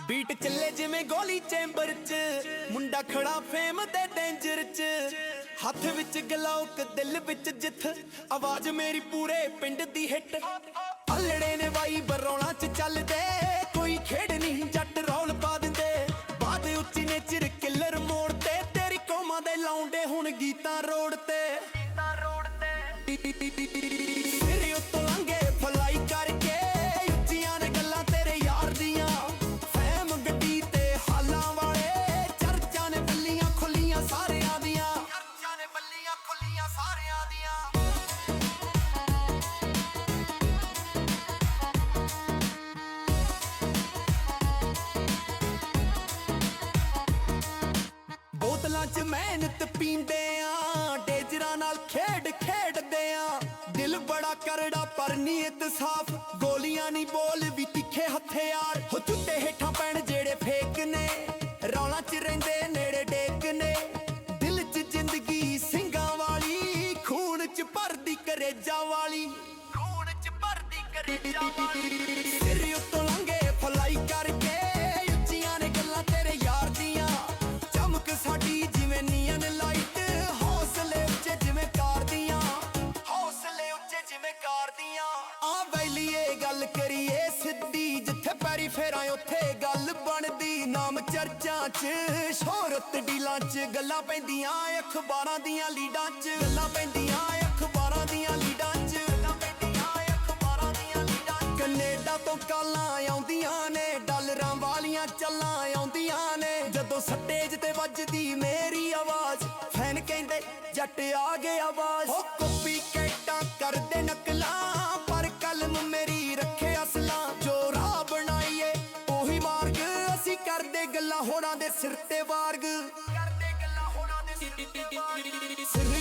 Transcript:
Beat ਚੱਲੇ ਜਿਵੇਂ ਗੋਲੀ ਚੈਂਬਰ 'ਚ ਮੁੰਡਾ ਖੜਾ ਫੇਮ ਦੇ ਡੇਂਜਰ 'ਚ ਹੱਥ ਵਿੱਚ ਗਲੋਕ ਦਿਲ ਵਿੱਚ ਜਿੱਥ ਆਵਾਜ਼ ਮੇਰੀ ਪੂਰੇ ਪਿੰਡ ਦੀ ਹਿੱਟ ਅਲੜੇ ਨੇ ਬਾਈ ਬਰੌਣਾ 'ਚ ਚੱਲਦੇ ਕੋਈ ਖੇਡ ਨਹੀਂ ਜੱਟ ਰੌਲ ਪਾ ਦਿੰਦੇ ਬਾਦ ਉੱਚੀ ਨੇ ਚਿਰ ਕਿੱਲਰ ਮੋੜ ਤੇ ਤੇਰੀ ਕੌਮਾਂ ਦੇ ਲਾਉਂਦੇ ਹੁਣ ਗੀਤਾਂ ਰੋਡ ਤੇ ਸਿਰ ਉੱਤੋਂ ਬੋਤਲਾਂ 'ਚ ਮਿਹਨਤ ਪੀਂਦੇ ਆ ਡੇਜਰਾਂ ਨਾਲ ਖੇਡ ਖੇਡਦੇ ਆ ਦਿਲ ਬੜਾ ਕਰੜਾ, ਪਰ ਨੀਅਤ ਸਾਫ਼। ਗੋਲੀਆਂ ਨਹੀਂ ਬੋਲ, ਵੀ ਤਿੱਖੇ ਹਥਿਆਰ। ਹੋ ਚੁੱਟੇ ਹੇਠਾਂ ਪੈਣ ਜਿਹੜੇ ਫੇਕ ਨੇ। ਰੌਲਾ 'ਚ ਰਹਿੰਦੇ ਨੇੜੇ ਡੇਕ ਨੇ। ਦਿਲ 'ਚ ਜ਼ਿੰਦਗੀ ਸਿੰਘਾਂ ਵਾਲੀ, ਖੂਨ 'ਚ ਭਰਦੀ ਕਰੇਜਾ ਵਾਲੀ। ਖੂਨ 'ਚ ਭਰਦੀ ਕਰੇਜਾ ਵਾਲੀ। ਗੱਲ ਕਰੀਏ ਸਿੱਧੀ, ਜਿੱਥੇ ਪੈਰੀ ਫੇਰਾਂ ਉੱਥੇ ਗੱਲ ਬਣਦੀ। ਨਾਮ ਚਰਚਾਂ 'ਚ, ਸ਼ੋਹਰਤ ਡੀਲਾਂ 'ਚ, ਗੱਲਾਂ ਪੈਂਦੀਆਂ ਅਖਬਾਰਾਂ ਦੀਆਂ ਲੀਡਾਂ 'ਚ। ਗੱਲਾਂ ਪੈਂਦੀਆਂ ਅਖਬਾਰਾਂ ਦੀਆਂ ਲੀਡਾਂ 'ਚ। ਗੱਲਾਂ ਪੈਂਦੀਆਂ ਅਖਬਾਰਾਂ ਦੀਆਂ ਲੀਡਾਂ 'ਚ। ਕੈਨੇਡਾ ਤੋਂ ਕਾਲਾਂ ਆਉਂਦੀਆਂ ਨੇ, ਡਾਲਰਾਂ ਵਾਲੀਆਂ ਚੱਲਾਂ ਆਉਂਦੀਆਂ ਨੇ। ਜਦੋਂ ਸਟੇਜ ਤੇ ਵੱਜਦੀ ਮੇਰੀ ਆਵਾਜ਼, ਫੈਨ ਕਹਿੰਦੇ, ਜੱਟ ਆ ਗਿਆ ਆਵਾਜ਼। ਹੋ ਕਾਪੀ ਕੈਟਾਂ ਕਰਦੇ ਨਕਲਾਂ ਕਰਦੇ ਗੱਲਾਂ ਹੋਰਾਂ ਦੇ ਸਿਰ ਤੇ ਵਾਰਗ। ਕਰਦੇ ਗੱਲਾਂ ਹੋਰਾਂ ਦੇ ਸਿਰ ਤੇ ਵਾਰਗ।